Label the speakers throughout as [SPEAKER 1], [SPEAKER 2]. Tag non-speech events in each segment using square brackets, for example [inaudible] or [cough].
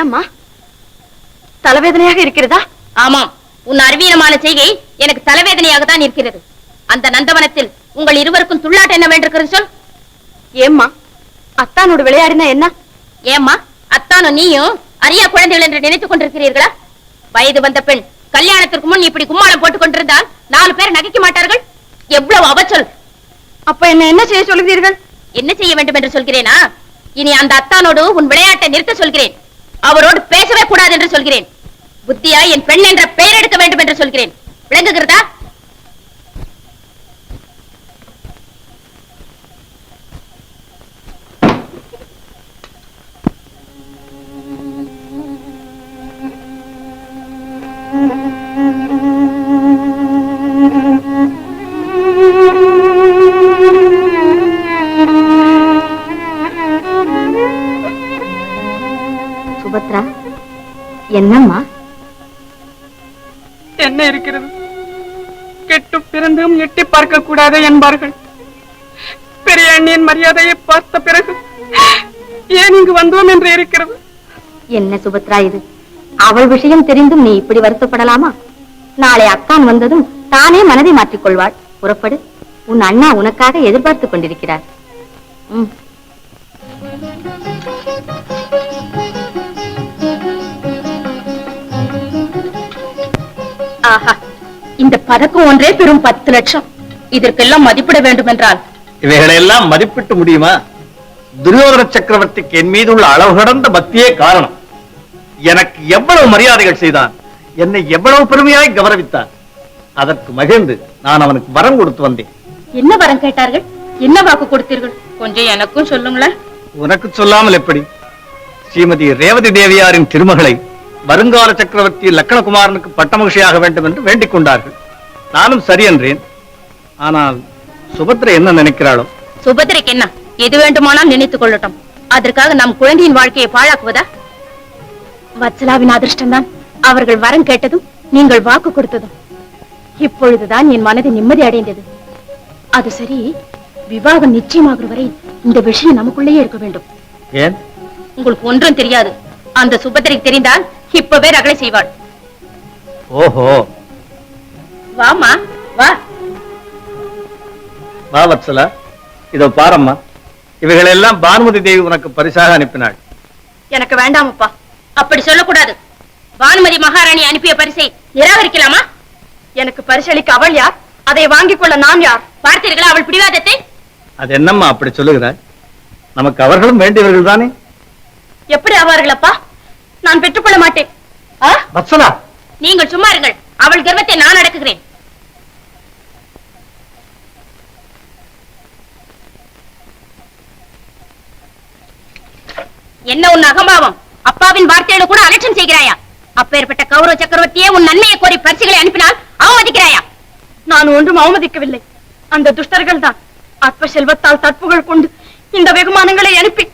[SPEAKER 1] என்னம்மா? தலைவேதனையாக இருக்கிறதா?
[SPEAKER 2] ஆமாம். உன் அறிவீனமான செய்கை எனக்கு தலைவேதனையாக தான் இருக்கிறது. அந்த நந்தவனத்தில் உங்கள் இருவருக்கும் துள்ளாட்ட என்ன வேண்டிருக்கிறது சொல்.
[SPEAKER 1] ஏம்மா? அத்தானோடு விளையாடினா என்ன?
[SPEAKER 2] ஏம்மா? அத்தானும் நீயும் அரியா குழந்தைகள் என்று நினைத்துக் கொண்டிருக்கிறீர்களா? வயது வந்த பெண் கல்யாணத்திற்கு முன் இப்படி கும்மாளம் போட்டுக் கொண்டிருந்தால் நாலு பேர் நகைக்க மாட்டார்கள்? எவ்வளவு அவச்சொல்.
[SPEAKER 1] அப்ப என்ன என்ன செய்ய சொல்கிறீர்கள்
[SPEAKER 2] என்ன செய்ய வேண்டும் என்று சொல்கிறேனா? இனி அந்த அத்தானோடு உன் விளையாட்டை நிறுத்த சொல்கிறேன். அவரோடு பேசவே கூடாது என்று சொல்கிறேன். புத்தியா என் பெண் என்ற பெயர் எடுக்க வேண்டும் என்று சொல்கிறேன். விளங்குகிறதா?
[SPEAKER 1] சுபத்ரா
[SPEAKER 3] எட்டி பார்க்க கூடாது என்பார்கள். பெரிய அண்ணியின் மரியாதையை பார்த்த பிறகு ஏன் இங்கு வந்தோம் என்று இருக்கிறது?
[SPEAKER 1] என்ன சுபத்ரா இது? அவள் விஷயம் தெரிந்தும் நீ இப்படி வருத்தப்படலாமா? நாளை அக்கான் வந்ததும் தானே மனதை மாற்றிக் கொள்வாள் புறப்படு. உன் அண்ணா உனக்காக எதிர்பார்த்துக் கொண்டிருக்கிறார். ம்.
[SPEAKER 2] இந்த பதக்கம் ஒன்றே பெரும் பத்து லட்சம். இதற்கெல்லாம் மதிப்பிட வேண்டும் என்றால்
[SPEAKER 4] இவைகளெல்லாம் மதிப்பிட்டு முடியுமா? துரியோதன சக்கரவர்த்திக்கு என் மீது உள்ள அளவு கடந்த பக்தியே காரணம். எனக்கு எவ்வளவு மரியாதைகள் செய்தான் என்னை எவ்வளவு பெருமையாய் கௌரவித்தான். அதற்கு மகிழ்ந்து நான் அவனுக்கு வரம் கொடுத்து வந்தேன்.
[SPEAKER 2] என்ன வரம் கேட்டார்கள்? என்ன வாக்கு கொடுத்தீர்கள்? கொஞ்சம் எனக்கும் சொல்லுங்களேன்.
[SPEAKER 4] உனக்கு சொல்லாமல் எப்படி? ஸ்ரீமதி ரேவதி தேவியாரின் திருமகளை வருங்கால சக்கரவர்த்தி லக்னகுமாரனுக்கு பட்டமகிழ்ச்சியாக வேண்டும் என்று வேண்டிக் கொண்டார்கள். நானும் சரி என்றேன். ஆனால் சுபத்ரை என்ன நினைக்கிறாளோ?
[SPEAKER 2] சுபத்திரைக்கு என்ன? எது வேண்டுமானால் நினைத்துக் கொள்ளட்டும். அதற்காக நம் குழந்தையின் வாழ்க்கையை பாழாக்குவதா? வத்சலாவின் அதிர்ஷ்டம்தான். அவர்கள் வரம் கேட்டதும் நீங்கள் வாக்கு கொடுத்ததும். இப்பொழுதுதான் என் மனது நிம்மதி அடைந்தது. அது சரி விவாகம் நிச்சயமாகிற வரை இந்த விஷயம் நமக்குள்ளேயே இருக்க வேண்டும்.
[SPEAKER 4] ஏன்?
[SPEAKER 2] உங்களுக்கு ஒன்றும் தெரியாது. அந்த சுபத்திரைக்கு தெரிந்தால் இப்பவே ரகளை செய்வாள்.
[SPEAKER 4] ஓஹோ.
[SPEAKER 2] வாமா வா.
[SPEAKER 4] வா வத்சலா. இதோ பாரம்மா. இவைகளெல்லாம் பானுமதி தேவி உனக்கு பரிசாக அனுப்பினாள்.
[SPEAKER 1] எனக்கு வேண்டாமப்பா.
[SPEAKER 2] அப்படி சொல்லக்கூடாது. பானுமதி மகாராணி அனுப்பிய பரிசை நிராகரிக்கலாமா?
[SPEAKER 1] எனக்கு பரிசளிக்க அவள் யார்? அதை வாங்கிக் கொள்ள நான் யார்?
[SPEAKER 2] பார்த்தீர்களா அவள் பிடிவாதத்தை?
[SPEAKER 4] அது என்னம்மா அப்படி சொல்லுகிறாய்? நமக்கு அவர்களும் வேண்டியவர்கள் தானே?
[SPEAKER 1] எப்படி ஆவார்கள் அப்பா நான் பெற்றுக்கொள்ள மாட்டேன்.
[SPEAKER 2] நீங்கள் சும்மா இருங்கள். அவள் கர்வத்தை நான் அடக்குகிறேன். என்ன உன் அகம்பாவம்? அப்பாவின் வார்த்தையோடு கூட அலட்சியம் செய்கிறாயா? அப்பேற்பட்ட கௌரவ சக்கரவர்த்தியே உன் நன்மையை கோரி பரிசுகளை அனுப்பினால் அவமதிக்கிறாயா?
[SPEAKER 1] நான் ஒன்றும் அவமதிக்கவில்லை. அந்த துஷ்டர்கள் தான் அற்ப செல்வத்தால் தற்புகள் கொண்டு இந்த வெகுமானங்களை அனுப்பி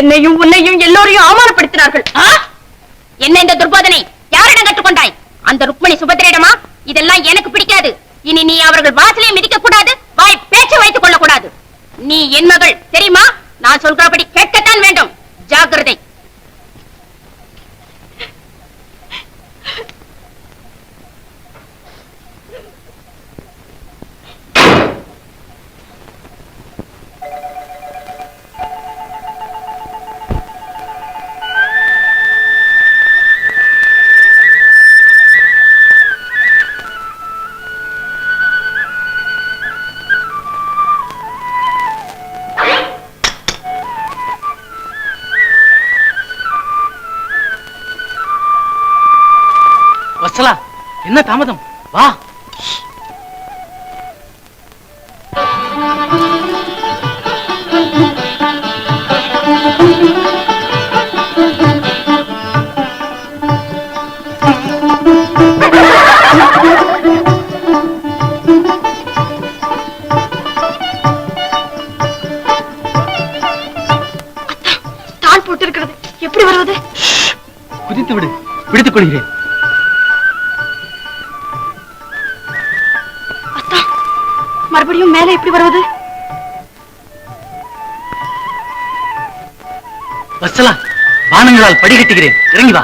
[SPEAKER 1] என்னையும் உன்னையும் எல்லோரையும் அவமானப்படுத்தினார்கள்?
[SPEAKER 2] என்ன இந்த துர்போதனை? யாரிடம் கற்றுக்கொண்டாய்? அந்த ருக்மணி சுபத்திரிடமா இதெல்லாம் எனக்கு பிடிக்காது. இனி நீ அவர்கள் வாசலையும் மிதிக்க கூடாது வாய் பேச்சு வைத்துக் கொள்ளக்கூடாது. நீ என் மகள் தெரியுமா? நான் சொல்கிறபடி கேட்கத்தான் வேண்டும். ஜாக்கிரதை.
[SPEAKER 5] வசலா என்ன தாமதம்? வா.
[SPEAKER 1] எப்படி வருவது?
[SPEAKER 5] குதித்து விடு. பிடித்துக் கொள்கிறேன்.
[SPEAKER 1] மறுபடியும் மேலே எப்படி வருவது?
[SPEAKER 5] வசலா
[SPEAKER 6] பானங்களால் படிகட்டுகிறேன் இறங்கி வா.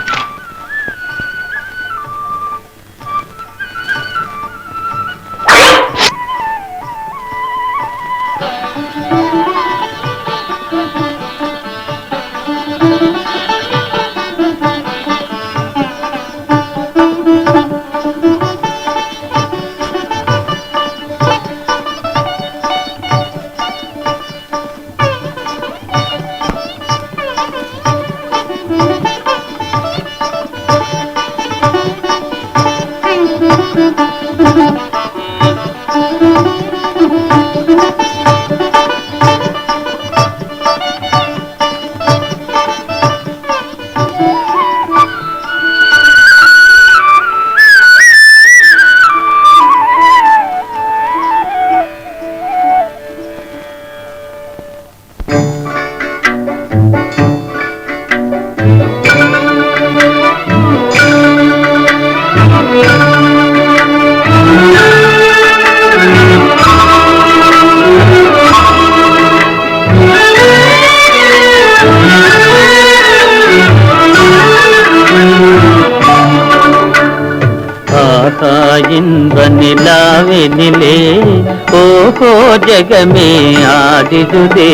[SPEAKER 7] ஆகா இன்ப நிலாவினிலே ஓஹோ ஜகமே ஆடிடுதே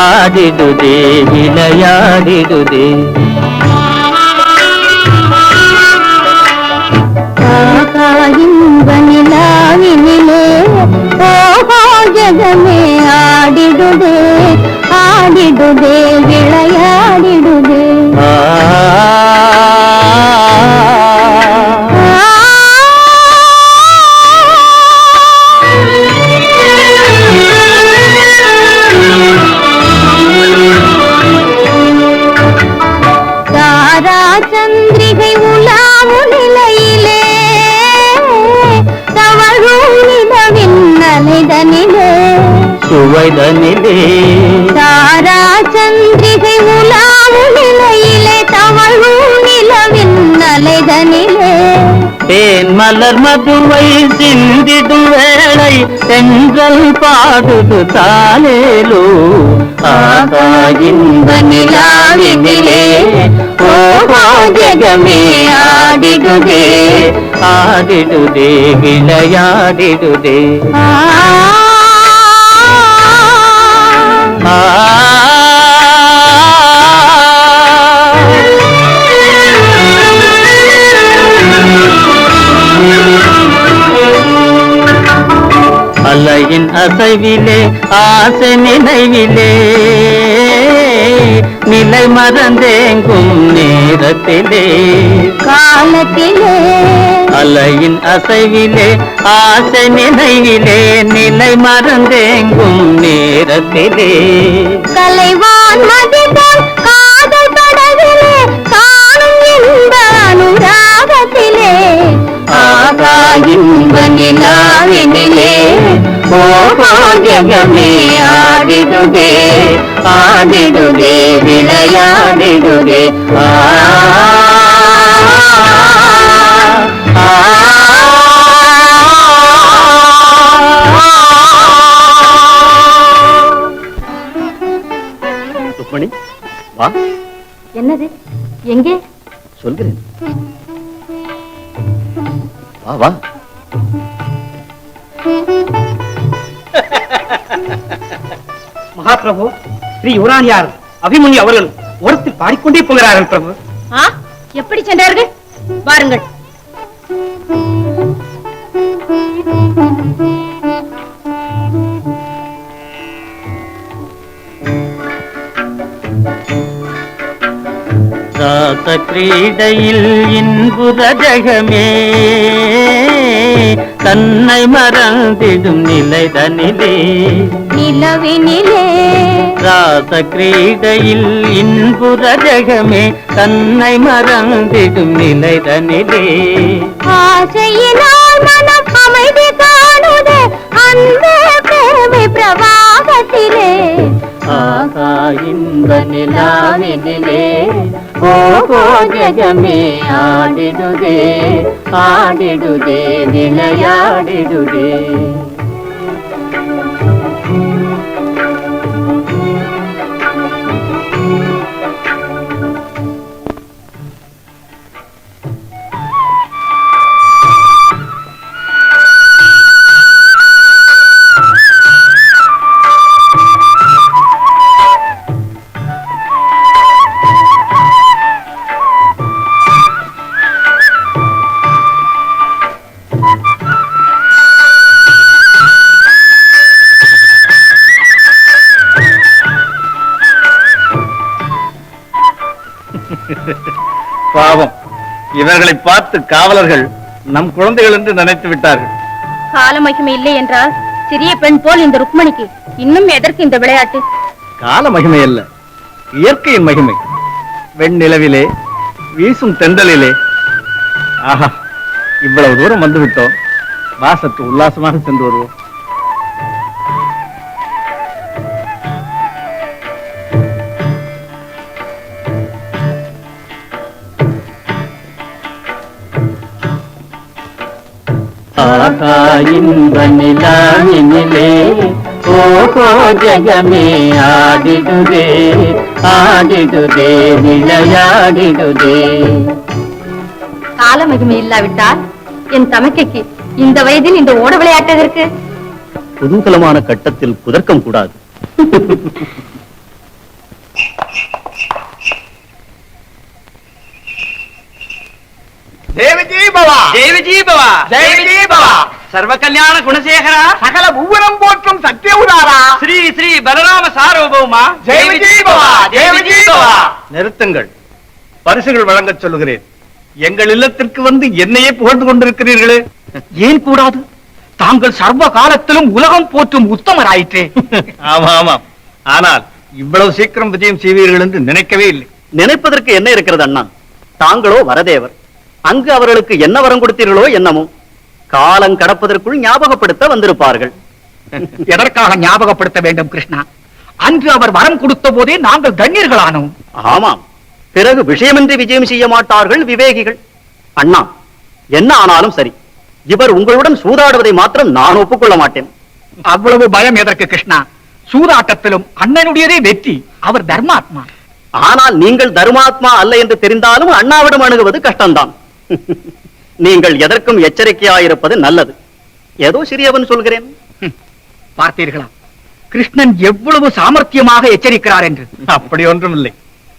[SPEAKER 7] ஆடிடுதே விளையாடிடுதே
[SPEAKER 8] இன்ப நிலாவினிலே ஓஹோ ஜகமே ஆடிடுதே
[SPEAKER 7] மலர் மதுவை சிந்திடும் வேளை தென்றல் பாடுது தாலேலோ ஆகா இன்ப நிலாவினிலே ஓஹோ ஜகமே ஆடிடுதே. ஆடிடுதே விளையாடிடுதே.
[SPEAKER 8] ஆ
[SPEAKER 7] ஆசை நினைவிலே. நிலை மறந்தேங்கும் நேரத்திலே.
[SPEAKER 8] காலத்திலே.
[SPEAKER 7] அலையின் அசைவிலே ஆசை நினைவிலே நிலை மறந்தேங்கும் நேரத்திலே.
[SPEAKER 8] கலைவான்
[SPEAKER 7] ஜகமே ஆடிடுதே ஆடிடுதே விளையாடிடுதே ஆ ஆ,
[SPEAKER 4] ருக்மணி வா
[SPEAKER 8] என்னது எங்கே
[SPEAKER 4] சொல்கிறேன் வா வா
[SPEAKER 9] மகாபிரபு ஸ்ரீ யுவராணியார் அபிமன்யு அவர்கள் ஒருத்தில் பாடிக்கொண்டே போகிறார்கள் பிரபு.
[SPEAKER 2] எப்படி சென்றார்கள்? வாருங்கள்.
[SPEAKER 7] கிரீடையில் இன்புற ஜகமே தன்னை மறந்திடும் நிலைதனிலே
[SPEAKER 8] நிலவினிலே.
[SPEAKER 7] ராச கிரீடையில் இன்புற ஜகமே தன்னை மறந்திடும் நிலைதனிலே
[SPEAKER 8] ஆசையினால் மனம் அமைதி காணுதே பிரேமை பிரவாகத்திலே.
[SPEAKER 7] ஆகா இன்ப நிலாவினிலே ஓஹோ ஜகமே ஆடிடுதே
[SPEAKER 4] இவர்களை பார்த்து காவலர்கள் நம் குழந்தைகள் என்று நினைத்து விட்டார்கள்.
[SPEAKER 2] கால மகிமை இல்லை என்றால் சிறிய பெண் போல் இந்த ருக்மணிக்கு இன்னும் எதற்கு இந்த விளையாட்டு?
[SPEAKER 4] கால மகிமை அல்ல இயற்கையின் மகிமை. வெண்ணிலவிலே வீசும் தென்றலிலே. ஆஹா இவ்வளவு தூரம் வந்து விட்டோம் வா சற்று உல்லாசமாக சென்று வருவோம்.
[SPEAKER 7] ஜகமே ஆடிடுதே ஆடிடுதே விளையாடிடுதே
[SPEAKER 8] கால மகிமை இல்லாவிட்டால் என் தமக்கைக்கு இந்த வயதில் இந்த ஓட விளையாட்டதற்கு
[SPEAKER 6] குதூகலமான கட்டத்தில் குதர்க்கம் கூடாது.
[SPEAKER 4] தேவஜி பவா
[SPEAKER 9] தேவஜி பவா
[SPEAKER 4] தேவஜி பவா
[SPEAKER 9] சர்வ கல்யாண குணசேகரா?
[SPEAKER 4] சகல உவரம் போற்றும் சத்திய உதாரா
[SPEAKER 9] ஸ்ரீ ஸ்ரீ பலராம சார்வபௌமா
[SPEAKER 4] நிறுத்துங்கள். பரிசுகள் வழங்கச் சொல்லுகிறேன். எங்கள் இல்லத்திற்கு வந்து என்னையே புகழ்ந்து கொண்டிருக்கிறீர்களே. [laughs]
[SPEAKER 9] ஏன் கூடாது? தாங்கள் சர்வ காலத்திலும் உலகம் போற்றும் உத்தமராயிற்றே. [laughs]
[SPEAKER 4] ஆமா ஆமாம். ஆனால் இவ்வளவு சீக்கிரம் விஜயம் செய்வீர்கள் என்று நினைக்கவே இல்லை.
[SPEAKER 6] நினைப்பதற்கு என்ன இருக்கிறது அண்ணா? தாங்களோ வரதேவர். அங்கு அவர்களுக்கு என்ன வரம் கொடுத்தீர்களோ என்னமோ? காலம் கடப்பதற்குள் ஞாபகப்படுத்த வந்திருப்பார்கள். [laughs]
[SPEAKER 9] எதற்காக ஞாபகப்படுத்த வேண்டும் கிருஷ்ணா? அன்று அவர் வரம் கொடுத்த போதே நாங்கள் தண்ணீர்களானோம்.
[SPEAKER 6] ஆமாம். பிறகு விஷயமின்றி விஜயம் செய்ய மாட்டார்கள் விவேகிகள். அண்ணா என்ன ஆனாலும் சரி. இவர் உங்களுடன் சூதாடுவதை மாத்திரம் நான் ஒப்புக்கொள்ள மாட்டேன்.
[SPEAKER 9] அவ்வளவு பயம் எதற்கு கிருஷ்ணா? சூதாட்டத்திலும் அண்ணனுடையதே வெற்றி. அவர் தர்மாத்மா.
[SPEAKER 6] ஆனால் நீங்கள் தர்மாத்மா அல்ல என்று தெரிந்தாலும் அண்ணாவிடம் அணுகுவது கஷ்டம்தான். [laughs] நீங்கள் எதற்கும் எச்சரிக்கையாயிருப்பது நல்லது. ஏதோ சிறியவன் சொல்கிறேன்.
[SPEAKER 9] பார்த்தீர்களா? கிருஷ்ணன் எவ்வளவு சாமர்த்தியமாக எச்சரிக்கிறார் என்று.
[SPEAKER 4] அப்படி ஒன்றும் இல்லை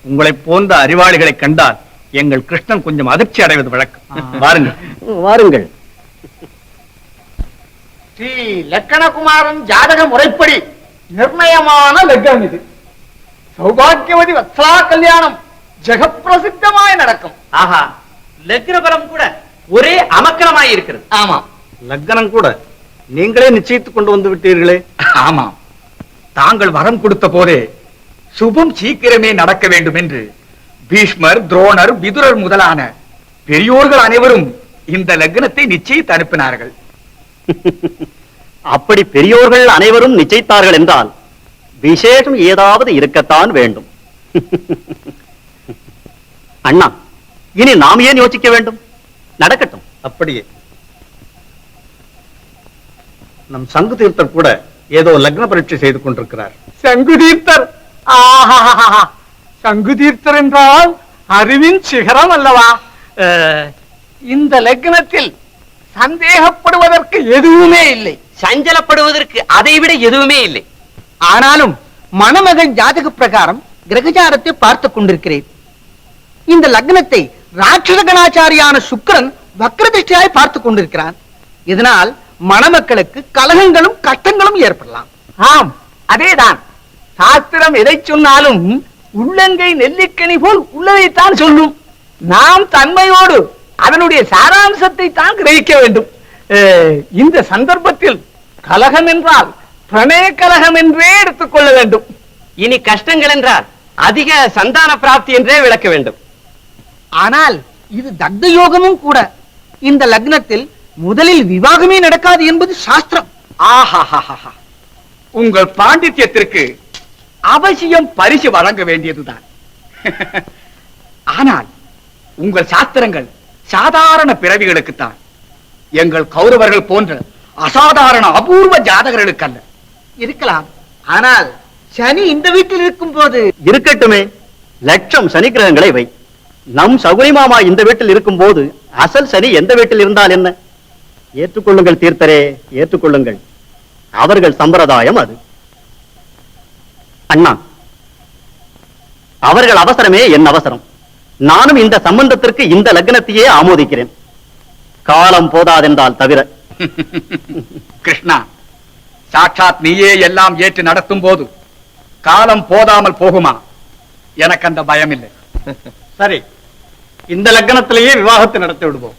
[SPEAKER 4] உங்களை போன்ற அறிவாளிகளை கண்டால் எங்கள் கிருஷ்ணன் கொஞ்சம் அதிர்ச்சி அடைவது வழக்கம். பாருங்கள்
[SPEAKER 6] வாருங்கள்.
[SPEAKER 4] ஸ்ரீ லக்கணகுமாரன் ஜாதக முறைப்படி நிர்ணயமான லக்னம் இது. சௌபாகியவதி வத்சலா கல்யாணம் ஜெகப்பிரசித்தமாய் நடக்கும்.
[SPEAKER 9] ஆஹா லக்னபலம் கூட ஒரே அமக்கலமாய் இருக்கிறது.
[SPEAKER 4] ஆமா. லக்னம் கூட நீங்களே நிச்சயித்துக் கொண்டு வந்து விட்டீர்களே.
[SPEAKER 9] ஆமாம் தாங்கள் வரம் கொடுத்த போதே சுபம் சீக்கிரமே நடக்க வேண்டும் என்று பீஷ்மர் துரோணர் விதுரர் முதலான பெரியோர்கள் அனைவரும் இந்த லக்னத்தை நிச்சயித்து அனுப்பினார்கள். [laughs]
[SPEAKER 6] அப்படி பெரியோர்கள் அனைவரும் நிச்சயித்தார்கள் என்றால் விசேஷம் ஏதாவது இருக்கத்தான் வேண்டும். [laughs] அண்ணா இனி நாம் ஏன் யோசிக்க வேண்டும்? நடக்கட்டும்.
[SPEAKER 4] அப்படியே. நம் சங்கு தீர்த்தர் கூட ஏதோ லக்ன பரீட்சை செய்து கொண்டிருக்கிறார்.
[SPEAKER 10] சங்குதீர்த்தர் ஆஹா சங்குதீர்த்தர் என்றால் அறிவின் சிகரம் அல்லவா? இந்த லக்னத்தில் சந்தேகப்படுவதற்கு எதுவுமே இல்லை.
[SPEAKER 9] சஞ்சலப்படுவதற்கு அதைவிட எதுவுமே இல்லை.
[SPEAKER 10] ஆனாலும் மணமகன் ஜாதக பிரகாரம் கிரகச்சாரத்தை பார்த்துக் கொண்டிருக்கிறேன். இந்த லக்னத்தை ராட்சத கணாச்சாரியான சுக்கிரன் வக்ரதிஷ்டியாய் பார்த்துக் கொண்டிருக்கிறான். இதனால் மணமக்களுக்கு கலகங்களும் கஷ்டங்களும் ஏற்படலாம். ஆம் அதேதான். சாஸ்திரம் எதை சொன்னாலும் உள்ளங்கை நெல்லிக்கனி போல் உள்ளதைத்தான் சொல்லும். நாம் தன்மையோடு அதனுடைய சாராம்சத்தை தான் கிரகிக்க வேண்டும். இந்த சந்தர்ப்பத்தில் கலகம் என்றால் பிரணய கலகம் என்றே எடுத்துக்கொள்ள வேண்டும்.
[SPEAKER 9] இனி கஷ்டங்கள் என்றால் அதிக சந்தான பிராப்தி என்றே விளக்க வேண்டும்.
[SPEAKER 10] ஆனால் இது தக்த யோகமும் கூட. இந்த லக்னத்தில் முதலில் விவாகமே நடக்காது என்பது சாஸ்திரம்.
[SPEAKER 9] ஆஹாஹாஹா. உங்கள் பாண்டித்யத்திற்கு அவசியம் பரிசு வழங்க வேண்டியதுதான். ஆனால் உங்கள் சாஸ்திரங்கள் சாதாரண பிறவிகளுக்குத்தான். எங்கள் கௌரவர்கள் போன்ற அசாதாரண அபூர்வ ஜாதகர்களுக்கு அல்ல
[SPEAKER 10] இருக்கலாம். ஆனால் சனி இந்த வீட்டில் இருக்கும் போது
[SPEAKER 6] இருக்கட்டுமே. லட்சம் சனி கிரகங்களை வை. நம் சகுனி மாமா இந்த வீட்டில் இருக்கும் போது அசல் சனி எந்த வீட்டில் இருந்தால் என்ன? ஏற்றுக்கொள்ளுங்கள் தீர்த்தரே ஏற்றுக்கொள்ளுங்கள். அவர்கள் சம்பிரதாயம் அது. அண்ணா அவர்கள் அவசரமே என் அவசரம். நானும் இந்த சம்பந்தத்திற்கு இந்த லக்னத்தையே ஆமோதிக்கிறேன். காலம் போதாதென்றால் தவிர. [laughs]
[SPEAKER 9] கிருஷ்ணா சாட்சாத் நீயே எல்லாம் ஏற்று நடத்தும் போது காலம் போதாமல் போகுமா? எனக்கு அந்த பயம் இல்லை
[SPEAKER 4] சரி இந்த லக்கணத்திலேயே விவாகத்தை நடத்தி விடுவோம்.